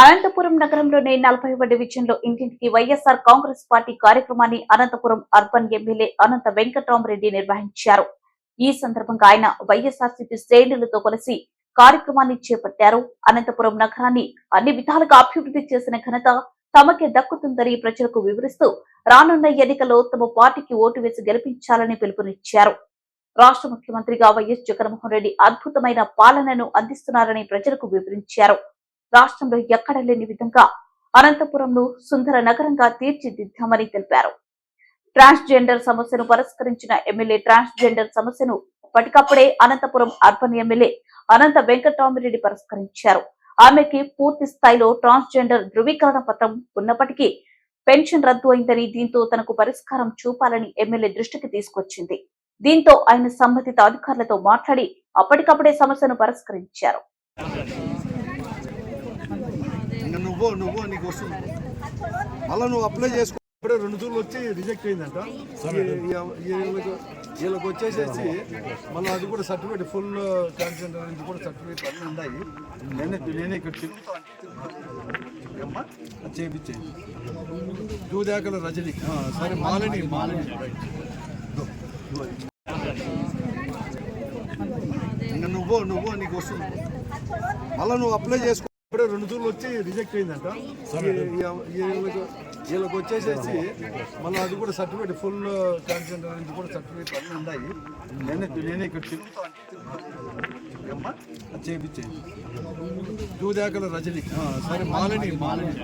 అనంతపురం నగరంలోని నలభై డివిజన్లో ఇంటింటికి వైఎస్ఆర్ కాంగ్రెస్ పార్టీ కార్యక్రమాన్ని అనంతపురం అర్బన్ ఎమ్మెల్యే అనంత వెంకట్రామరెడ్డి నిర్వహించారు. ఈ సందర్భంగా ఆయన వైఎస్ఆర్సీపీ శ్రేణులతో కలిసి కార్యక్రమాన్ని చేపట్టారు. అనంతపురం నగరాన్ని అన్ని విధాలుగా అభివృద్ధి చేసిన ఘనత తమకే దక్కుతుందని ప్రజలకు వివరిస్తూ రానున్న ఎన్నికల్లో తమ పార్టీకి ఓటు వేసి గెలిపించాలని పిలుపునిచ్చారు. రాష్ట్ర ముఖ్యమంత్రిగా వైఎస్ జగన్మోహన్ రెడ్డి అద్భుతమైన పాలనను అందిస్తున్నారని ప్రజలకు వివరించారు. రాష్ట్రంలో ఎక్కడ లేని విధంగా అనంతపురంను సుందర నగరంగా తీర్చిదిద్దామని తెలిపారు. ట్రాన్స్జెండర్ సమస్యను పరిష్కరించిన ఎమ్మెల్యే ట్రాన్స్జెండర్ సమస్యను అప్పటికప్పుడే అనంతపురం అర్బన్ ఎమ్మెల్యే అనంత వెంకటరామిరెడ్డి పరిష్కరించారు. ఆమెకి పూర్తి స్థాయిలో ట్రాన్స్జెండర్ ధృవీకరణ పత్రం ఉన్నప్పటికీ పెన్షన్ రద్దు అయిందని దీంతో తనకు పరిష్కారం చూపాలని ఎమ్మెల్యే దృష్టికి తీసుకొచ్చింది. దీంతో ఆయన సంబంధిత అధికారులతో మాట్లాడి అప్పటికప్పుడే సమస్యను పరిష్కరించారు. నువ్వు నువ్వు నీకు వస్తుంది. మళ్ళీ నువ్వు అప్లై చేసుకో ఇప్పుడే రెండు తూర్లు వచ్చి రిజెక్ట్ అయిందంట. వీళ్ళకి వచ్చేసేసి మళ్ళీ అది కూడా సర్టిఫికేట్ ఫుల్ ట్రాన్స్జెండర్ నుంచి కూడా సర్టిఫికేట్ అన్నీ ఉన్నాయి నేనే నేనే ఇక్కడ అది చేయించేది దూదాకల రజని. సరే మాలని మాలని. నువ్వు నువ్వు నీకు వస్తుంది. మళ్ళీ నువ్వు అప్లై చేసుకో ఇప్పుడే రెండు తూర్లు వచ్చి రిజెక్ట్ అయిందంట. వీళ్ళకి వచ్చేసేసి మళ్ళీ అది కూడా సర్టిఫికేట్ ఫుల్ ట్రాన్స్జెండర్ నుంచి కూడా సర్టిఫికేట్ అన్నీ ఉన్నాయి నేనే నేనే ఇక్కడ తిరుగుతా చేయించేది దూదాకల రజని. సరే మాలని మాలని.